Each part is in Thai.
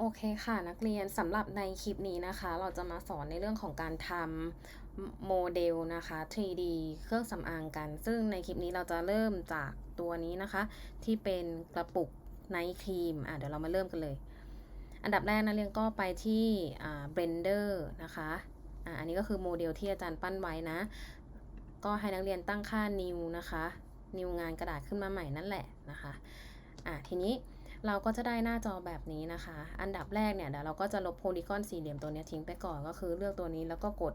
โอเคค่ะนักเรียนสำหรับในคลิปนี้นะคะ เราจะมาสอนในเรื่องของการทำโมเดลนะคะ 3D เครื่องสำอางกัน ซึ่งในคลิปนี้เราจะเริ่มจากตัวนี้นะคะ ที่เป็นกระปุกไนท์ครีมอะเดี๋ยวเรามาเริ่มกันเลย อันดับแรกนักเรียนก็ไปที่อ่า Blender นะคะอะอันนี้ก็คือโมเดลที่อาจารย์ปั้นไว้นะ ก็ให้นักเรียนตั้งค่า new นะคะ new งานกระดาษขึ้นมาใหม่นั่นแหละนะคะอะทีนี้ เราก็จะได้หน้าจอแบบนี้นะคะ อันดับแรกเนี่ยเดี๋ยวเราก็จะลบโพลีกอนสี่เหลี่ยมตัวนี้ทิ้งไปก่อนก็คือเลือกตัวนี้แล้วก็กด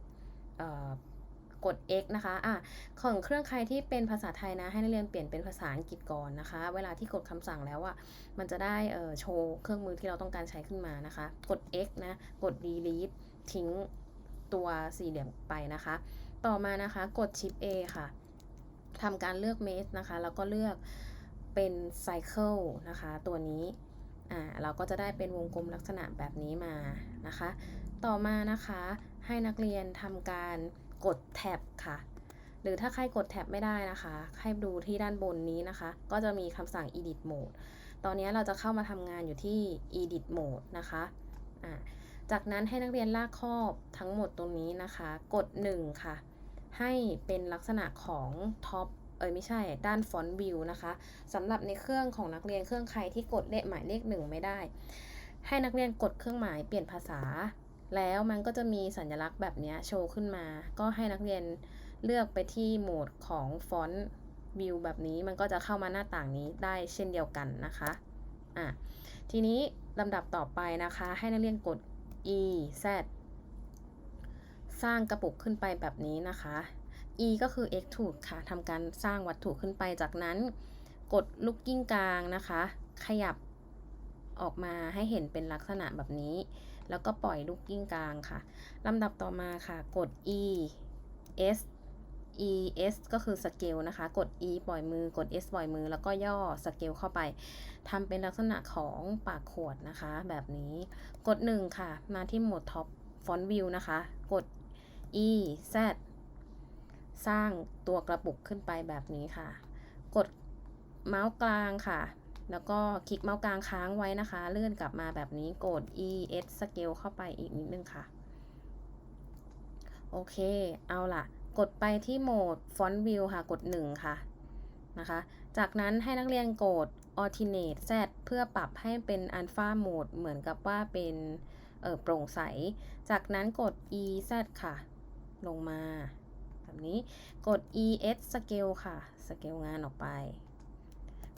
กด X นะคะอะของเครื่องใครที่เป็นภาษาไทยนะ ให้นักเรียนเปลี่ยนเป็นภาษาอังกฤษก่อนนะคะ เวลาที่กดคำสั่งแล้วอะมันจะได้โชว์เครื่องมือที่เราต้องการใช้ขึ้นมานะคะ กด X นะ กด delete ทิ้งตัวสี่เหลี่ยมไปนะคะ ต่อมานะคะ กด Shift A ค่ะทำการเลือก Mesh นะคะ แล้วก็เลือก เป็นไซเคิลนะคะ ตัวนี้อ่าเราก็จะได้เป็นวงกลมลักษณะแบบนี้มานะคะ ต่อมานะคะให้นักเรียนทำการกดแท็บค่ะ หรือถ้าใครกดแท็บไม่ได้นะคะ ให้ดูที่ด้านบนนี้นะคะ ก็จะมีคำสั่ง edit mode ตอนนี้เราจะเข้ามาทำงานอยู่ที่ edit mode นะคะอ่าจากนั้นให้นักเรียนลากครอบทั้งหมดตรงนี้นะคะ กด 1 ค่ะ ให้เป็นลักษณะของท็อป เอ้ยไม่ใช่ ด้านฟอนต์วิวนะคะสำหรับในเครื่องของนักเรียนเครื่องใครที่กดเลขหมายเลขหนึ่งไม่ได้ ให้นักเรียนกดเครื่องหมายเปลี่ยนภาษา แล้วมันก็จะมีสัญลักษณ์แบบนี้โชว์ขึ้นมา ก็ให้นักเรียนเลือกไปที่โหมดของฟอนต์วิวแบบนี้มันก็จะเข้ามาหน้าต่างนี้ได้เช่นเดียวกันนะคะอะทีนี้ลำดับต่อไปนะคะ ให้นักเรียนกด e z สร้างกระปุกขึ้นไปแบบนี้นะคะ e ก็คือ extrude ค่ะทำการสร้างวัตถุขึ้นไปจากนั้น กดลูกกิ้งกลางนะคะ ขยับออกมาให้เห็นเป็นลักษณะแบบนี้ แล้วก็ปล่อยลูกกิ้งกลางค่ะลำดับต่อมาค่ะ กด e s e s ก็คือสเกลนะคะ กด e ปล่อยมือ กด s ปล่อยมือ แล้วก็ย่อสเกลเข้าไปทำเป็นลักษณะของปากขวดนะคะ แบบนี้ กด 1 ค่ะ มาที่โหมดท็อปฟอนต์วิวนะคะ กด e z สร้างตัวกระปุกขึ้นไปแบบนี้ค่ะ กดเมาส์กลางค่ะ แล้วก็คลิกเมาส์กลางค้างไว้นะคะ เลื่อนกลับมาแบบนี้กด es scale เข้าไปอีกนิดนึงค่ะ โอเค เอาล่ะ กดไปที่โหมด font view ค่ะ กด 1 ค่ะนะคะ จากนั้นให้นักเรียนกด alternate z เพื่อปรับให้เป็น alpha mode เหมือนกับว่าเป็นโปร่งใส จากนั้นกด ez ค่ะ ลงมา แบบนี้ กด es scale ค่ะ scale งานออกไป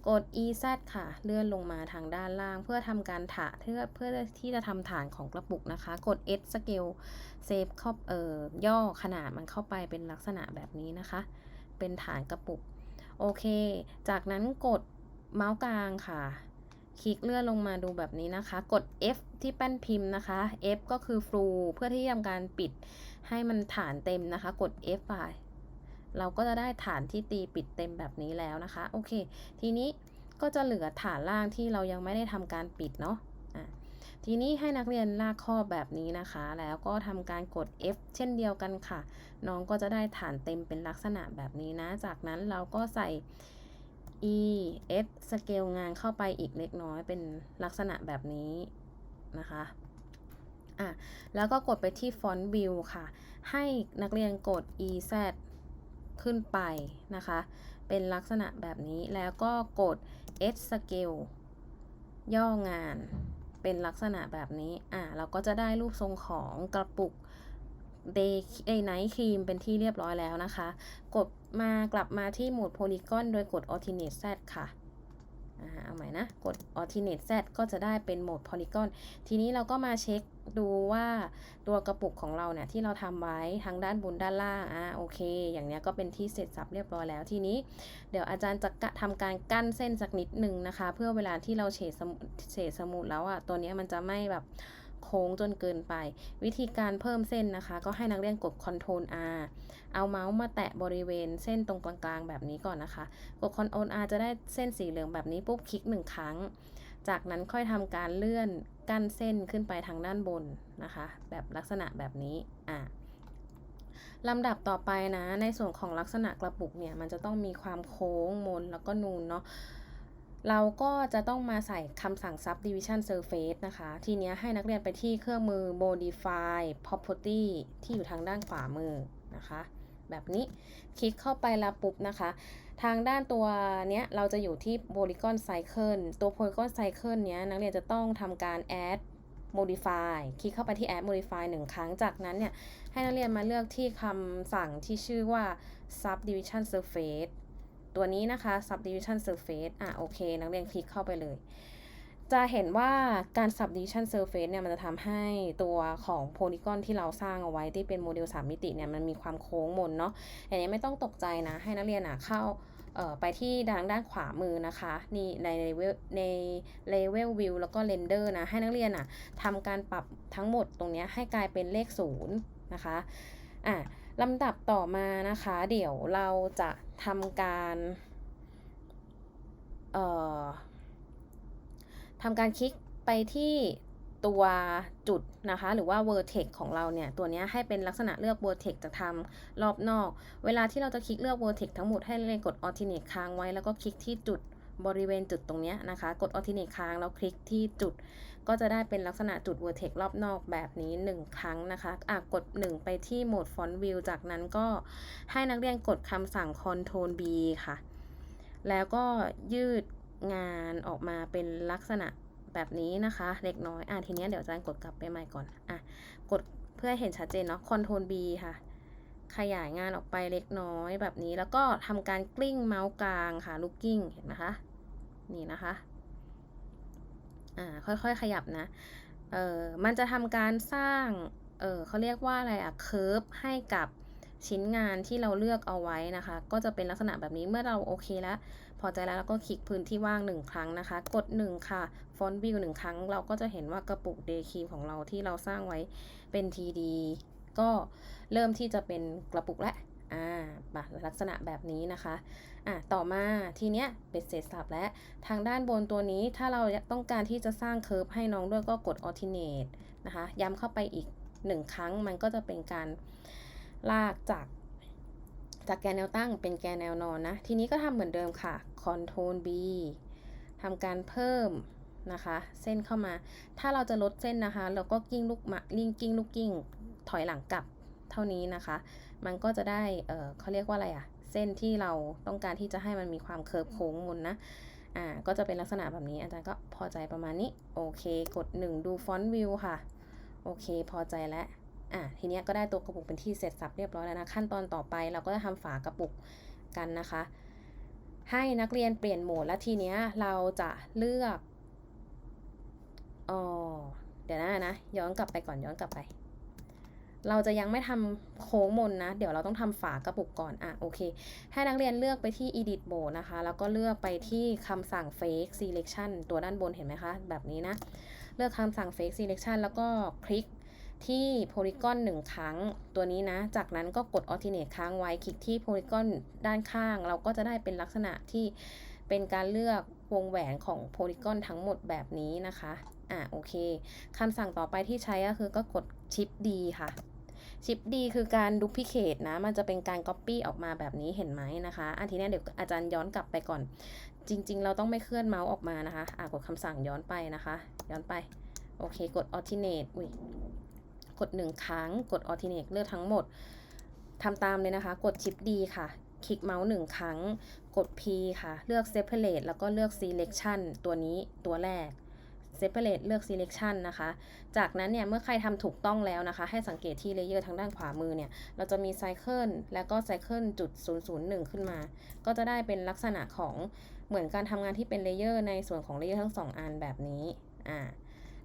กด ez ค่ะ เลื่อนลงมาทางด้านล่าง เพื่อทำการถาเพื่อเพื่อที่จะทำฐานของกระปุกนะคะ กด s scale เซฟเข้าเอ่อย่อขนาดมันเข้าไปเป็นลักษณะแบบนี้นะคะ เป็นฐานกระปุก โอเค จากนั้นกดเมาส์กลางค่ะคลิกเลื่อนลงมาดูแบบนี้นะคะ กด F ที่แป้นพิมพ์นะคะ F ก็คือ flu เพื่อที่ทำการปิด ให้มันฐานเต็มนะคะ กด F ไปเราก็จะได้ฐานที่ตีปิดเต็มแบบนี้แล้วนะคะ โอเค ทีนี้ก็จะเหลือฐานล่างที่เรายังไม่ได้ทำการปิดเนาะะทีนี้ให้นักเรียนลากข้อแบบนี้นะคะ แล้วก็ทำการกด F เช่นเดียวกันค่ะ น้องก็จะได้ฐานเต็มเป็นลักษณะแบบนี้นะ จากนั้นเราก็ใส่ e f สเกลงานเข้าไปอีกเล็กน้อยเป็นลักษณะแบบนี้นะคะ อะแล้วก็กดไปที่ font view ค่ะ ให้นักเรียนกด e z ขึ้นไปนะคะ เป็นลักษณะแบบนี้แล้วก็กด s scale ย่องานเป็นลักษณะแบบนี้ อะเราก็จะได้รูปทรงของกระปุก day ไอ้ไนท์ครีมเป็นที่เรียบร้อยแล้วนะคะ กดมากลับมาที่โหมดโพลีกอนโดยกด alternate z ค่ะ เอาใหม่นะ กด alternate z ก็จะได้เป็นโหมด polygon ทีนี้เราก็มาเช็คดูว่าตัวกระปุกของเราเนี่ยที่เราทำไว้ทางด้านบนด้านล่างอ่าโอเค อย่างนี้ก็เป็นที่เสร็จสับเรียบร้อยแล้วทีนี้ เดี๋ยวอาจารย์จะทำการกั้นเส้นสักนิดหนึ่งนะคะ เพื่อเวลาที่เราเฉดสมุดเฉดสมุดแล้วอะตัวนี้มันจะไม่แบบ โค้งจนเกินไป วิธีการเพิ่มเส้นนะคะ ก็ให้นักเรียนกด Ctrl R เอาเมาส์มาแตะบริเวณเส้นตรงกลางๆแบบนี้ก่อนนะคะ กด Ctrl R จะได้เส้นสีเหลืองแบบนี้ปุ๊บคลิกหนึ่งครั้ง จากนั้นค่อยทำการเลื่อนกั้นเส้นขึ้นไปทางด้านบนนะคะ แบบลักษณะแบบนี้อะลำดับต่อไปนะ ในส่วนของลักษณะกระปุกเนี่ย มันจะต้องมีความโค้งมนแล้วก็นูนเนาะ เราก็จะต้องมาใส่คำสั่ง subdivision surface นะคะ ทีนี้ให้นักเรียนไปที่เครื่องมือ modify property ที่อยู่ทางด้านขวามือนะคะ แบบนี้คลิกเข้าไปแล้วปุ๊บนะคะ ทางด้านตัวเนี้ยเราจะอยู่ที่ polygon cycle ตัว polygon cycle เนี้ยนักเรียนจะต้องทำการ add modify คลิกเข้าไปที่ add modify หนึ่งครั้งจากนั้นเนี่ย ให้นักเรียนมาเลือกที่คำสั่งที่ชื่อว่า subdivision surface ตัวนี้นะคะ subdivision surface อะโอเค นักเรียนคลิกเข้าไปเลย จะเห็นว่าการ subdivision surface เนี่ยมันจะทำให้ตัวของ polygon ที่เราสร้างเอาไว้ที่เป็นโมเดล 3 มิติเนี่ยมันมีความโค้งมนเนาะอันนี้ไม่ต้องตกใจนะ ให้นักเรียนอะเข้าไปที่ทางด้านขวามือนะคะ นี่ในเลเวลใน level view แล้วก็ render นะ ให้นักเรียนอะทำการปรับทั้งหมดตรงนี้ให้กลายเป็นเลขศูนย์นะคะอะ ลำดับต่อมานะคะ เดี๋ยวเราจะทำการเอ่อทำการคลิกไปที่ตัวจุดนะคะ หรือว่า vertex ของเราเนี่ย ตัวนี้ให้เป็นลักษณะเลือก vertex จะทำรอบนอก เวลาที่เราจะคลิกเลือก vertex ทั้งหมดให้เรียกด alternate ค้างไว้แล้วก็คลิกที่จุด บริเวณจุดตรงนี้นะคะ กด alternate ค้างแล้วคลิกที่จุด ก็จะได้เป็นลักษณะจุด vertex รอบนอกแบบนี้ 1 ครั้งนะคะอะกด 1 ไปที่โหมด font view จากนั้นก็ให้นักเรียนกดคำสั่ง Ctrl B ค่ะ แล้วก็ยืดงานออกมาเป็นลักษณะแบบนี้นะคะ เล็กน้อย อะทีนี้เดี๋ยวอาจารย์กดกลับไปใหม่ก่อน อะ กดเพื่อให้เห็นชัดเจนเนาะ Ctrl B ค่ะ ขยายงานออกไปเล็กน้อยแบบนี้แล้วก็ทำการกลิ้งเมาส์กลางค่ะลูกกิ้งเห็นไหมคะนี่นะคะอ่าค่อยๆขยับนะเออมันจะทำการสร้างเออเขาเรียกว่าอะไรอะเคิร์ฟให้กับชิ้นงานที่เราเลือกเอาไว้นะคะ ก็จะเป็นลักษณะแบบนี้เมื่อเราโอเคแล้ว พอใจแล้วเราก็คลิกพื้นที่ว่างหนึ่งครั้งนะคะ กด 1 ค่ะฟอนต์วิวหนึ่งครั้ง เราก็จะเห็นว่ากระปุกเดคีมของเราที่เราสร้างไว้เป็น TD ก็เริ่มที่จะเป็นกระปุกและอ่าลักษณะแบบนี้นะคะอะต่อมาทีเนี้ยเป็นเสร็จสับแล้วทางด้านบนตัวนี้ถ้าเราต้องการที่จะสร้างเคิร์ฟให้น้องด้วยก็กด alternate นะคะย้ำเข้าไปอีก1ครั้งมันก็จะเป็นการลากจากจากแกนแนวตั้งเป็นแกนแนวนอนนะ ทีนี้ก็ทำเหมือนเดิมค่ะ Ctrl B ทำการเพิ่มนะคะ เส้นเข้ามา ถ้าเราจะลดเส้นนะคะ เราก็กิ้งลูกมาลิงกิ้งลูกกิ้ง ถอยหลังกลับเท่านี้นะคะ มันก็จะได้เเขาเรียกว่าอะไรอะเส้นที่เราต้องการที่จะให้มันมีความเคิร์ฟโค้งมนนะอ่าก็จะเป็นลักษณะแบบนี้อาจารย์ก็พอใจประมาณนี้ โอเค กด 1 ดูฟอนต์วิวค่ะ โอเค พอใจแล้วอะทีเนี้ยก็ได้ตัวกระปุกเป็นที่เสร็จสับเรียบร้อยแล้วนะ ขั้นตอนต่อไปเราก็จะทำฝากระปุกกันนะคะ ให้นักเรียนเปลี่ยนโหมดและทีเนี้ยเราจะเลือกอ๋อเดี๋ยวนะนะ ย้อนกลับไปก่อนย้อนกลับไป เราจะยังไม่ทำโค้งมนนะ เดี๋ยวเราต้องทำฝากระปุกก่อนอะโอเค ให้นักเรียนเลือกไปที่ edit mode นะคะ แล้วก็เลือกไปที่คำสั่ง fake selection ตัวด้านบนเห็นไหมคะ แบบนี้นะ เลือกคำสั่ง fake selection แล้วก็คลิกที่ polygon 1 ครั้งตัวนี้นะ จากนั้นก็กด alternate ค้างไว้ คลิกที่ polygon ด้านข้าง เราก็จะได้เป็นลักษณะที่เป็นการเลือกวงแหวนของ polygon ทั้งหมดแบบนี้นะคะ อะโอเค คำสั่งต่อไปที่ใช้ก็คือก็กด shift D ค่ะ shift D คือการ duplicate นะ มันจะเป็นการ copy ออกมาแบบนี้เห็นไหมนะคะอันทีนี้เดี๋ยวอาจารย์ย้อนกลับไปก่อน จริง ๆ เราต้องไม่เคลื่อนเมาส์ออกมานะคะอะกดคำสั่งย้อนไปนะคะ ย้อนไป โอเค กด alternate อุ้ยกด 1 ครั้ง กด alternate เลือกทั้งหมดทำตามเลยนะคะ กด shift D ค่ะ คลิกเมาส์1ครั้ง กด P ค่ะ เลือก separate แล้วก็เลือก selection ตัวนี้ตัวแรก separate เลือก selection นะคะ จากนั้นเนี่ยเมื่อใครทำถูกต้องแล้วนะคะ ให้สังเกตที่ layer ทางด้านขวามือเนี่ย เราจะมี cycle แล้วก็ cycle จุด001 ขึ้นมา ก็จะได้เป็นลักษณะของเหมือนการทำงานที่เป็น layer ในส่วนของ layer ทั้ง 2 อันแบบนี้อ่า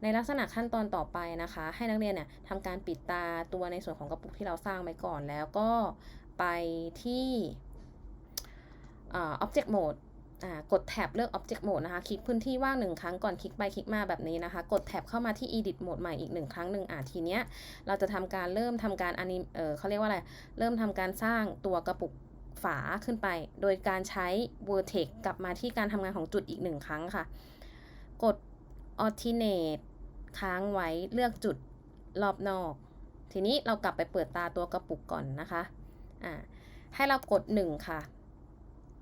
ในลักษณะขั้นตอนต่อไปนะคะ ให้นักเรียนเนี่ยทำการปิดตาตัวในส่วนของกระปุกที่เราสร้างไว้ก่อนแล้วก็ไปที่ object mode กดแท็บเลือก object mode นะคะ คลิกพื้นที่ว่างหนึ่งครั้งก่อนคลิกไปคลิกมาแบบนี้นะคะ กดแท็บเข้ามาที่ edit mode ใหม่อีกหนึ่งครั้งหนึ่งอ่าทีเนี้ย เราจะทำการเริ่มทำการอันนี้เออเขาเรียกว่าอะไร เริ่มทำการสร้างตัวกระปุกฝาขึ้นไป โดยการใช้ vertex กลับมาที่การทำงานของจุดอีกหนึ่งครั้งค่ะ กด alternate ค้างไว้เลือกจุดรอบนอก ทีนี้เรากลับไปเปิดตาตัวกระปุกก่อนนะคะอ่าให้เรากด 1 ค่ะ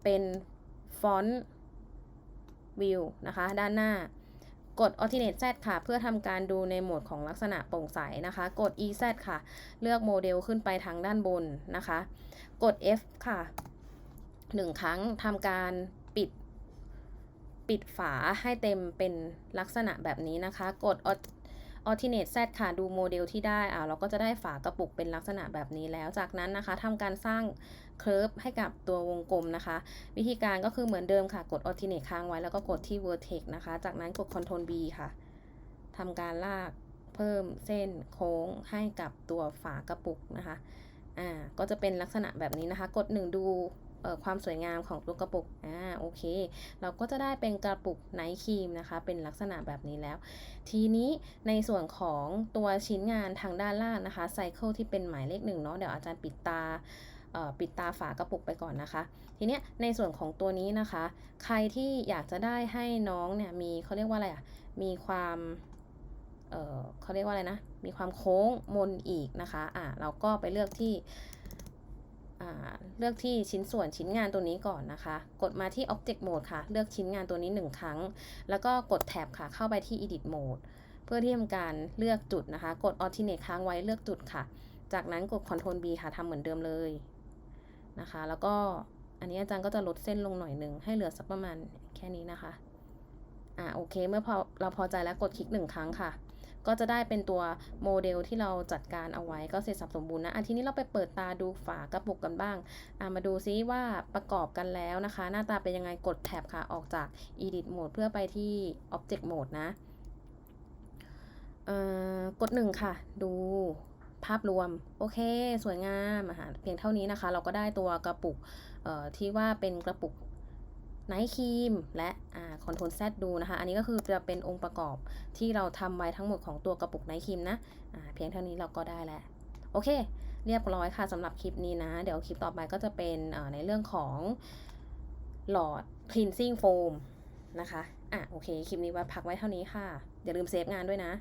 เป็น ฟอนต์ View นะคะ ด้านหน้ากด Alternate Z ค่ะ เพื่อทำการดูในโหมดของลักษณะโปร่งใสนะคะ กด EZ ค่ะ เลือกโมเดลขึ้นไปทางด้านบนนะคะ กด F ค่ะหนึ่งครั้งทำการปิด ปิดฝาให้เต็มเป็นลักษณะแบบนี้นะคะ กด Alternate Z ค่ะดูโมเดลที่ได้อ่าเราก็จะได้ฝากระปุกเป็นลักษณะแบบนี้แล้ว จากนั้นนะคะทำการสร้างเคลิร์ฟให้กับตัววงกลมนะคะ วิธีการก็คือเหมือนเดิมค่ะกด Alternate ค้างไว้แล้วก็กดที่ Vertex นะคะ จากนั้นกด Ctrl B ค่ะทำการลากเพิ่มเส้นโค้งให้กับตัวฝากระปุกนะคะอ่าก็จะเป็นลักษณะแบบนี้นะคะ กด 1 ดู ความสวยงามของตัวกระปุกอ่าโอเค เราก็จะได้เป็นกระปุกไนท์ครีมนะคะ เป็นลักษณะแบบนี้แล้ว ทีนี้ในส่วนของตัวชิ้นงานทางด้านล่างนะคะไซเคิลที่เป็นหมายเลขหนึ่งเนาะเดี๋ยวอาจารย์ปิดตาปิดตาฝากระปุกไปก่อนนะคะ ทีเนี้ยในส่วนของตัวนี้นะคะ ใครที่อยากจะได้ให้น้องเนี่ยมีเขาเรียกว่าอะไรอะมีความเอ่อเขาเรียกว่าอะไรนะ มีความโค้งมนอีกนะคะ อ่าเราก็ไปเลือกที่ เลือกที่ชิ้นส่วนชิ้นงานตัวนี้ก่อนนะคะ กดมาที่ Object Mode ค่ะ เลือกชิ้นงานตัวนี้ 1 ครั้ง แล้วก็กดแท็บค่ะ เข้าไปที่ Edit Mode เพื่อที่ทำการเลือกจุดนะคะ กด Alternate ค้างไว้เลือกจุดค่ะ จากนั้นกด Ctrl B ค่ะทำเหมือนเดิมเลยนะคะ แล้วก็อันนี้อาจารย์ก็จะลดเส้นลงหน่อยหนึ่งให้เหลือสักประมาณแค่นี้นะคะ อ่าโอเค เมื่อพอเราพอใจแล้วกดคลิกหนึ่งครั้งค่ะ ก็จะได้เป็นตัวโมเดลที่เราจัดการเอาไว้ก็เสร็จสับสมบูรณ์นะอันทีนี้เราไปเปิดตาดูฝากระปุกกันบ้างามาดูซิว่าประกอบกันแล้วนะคะ หน้าตาเป็นยังไงกดแท็บค่ะออกจาก Edit Mode เพื่อไปที่ Object Mode นะกดหนึ่งค่ะ ดูภาพรวม โอเค สวยงามอาหารเพียงเท่านี้นะคะ เราก็ได้ตัวกระปุกที่ว่าเป็นกระปุกไนท์ครีมและอา คอนโทรลแซดูนะคะ อันนี้ก็คือจะเป็นองค์ประกอบที่เราทำไว้ทั้งหมดของตัวกระปุกไนท์ครีมนะะเพียงเท่านี้เราก็ได้แล้ว โอเค เรียบร้อยค่ะสำหรับคลิปนี้นะ เดี๋ยวคลิปต่อไปก็จะเป็นในเรื่องของหลอด cleansing foam นะคะ อะ โอเค คลิปนี้ว่าพักไว้เท่านี้ค่ะ อย่าลืมเซฟงานด้วยนะ